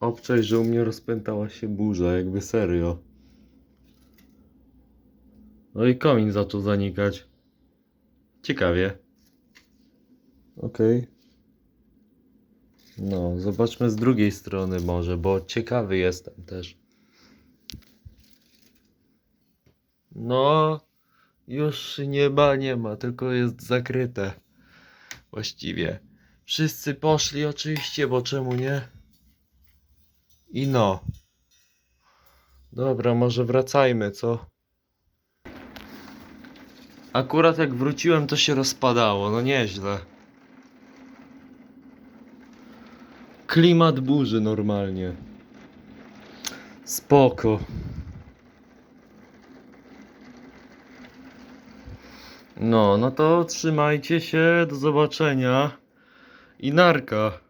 Obczaj, że u mnie rozpętała się burza, jakby serio. No i komin zaczął zanikać. Ciekawie. Okej. No, zobaczmy z drugiej strony może, bo ciekawy jestem też. No, już nieba nie ma, tylko jest zakryte. Właściwie. Wszyscy poszli oczywiście, bo czemu nie? I no. Dobra, może wracajmy, co? Akurat jak wróciłem, to się rozpadało, no nieźle. Klimat burzy normalnie. Spoko. No, no to trzymajcie się, do zobaczenia i narka.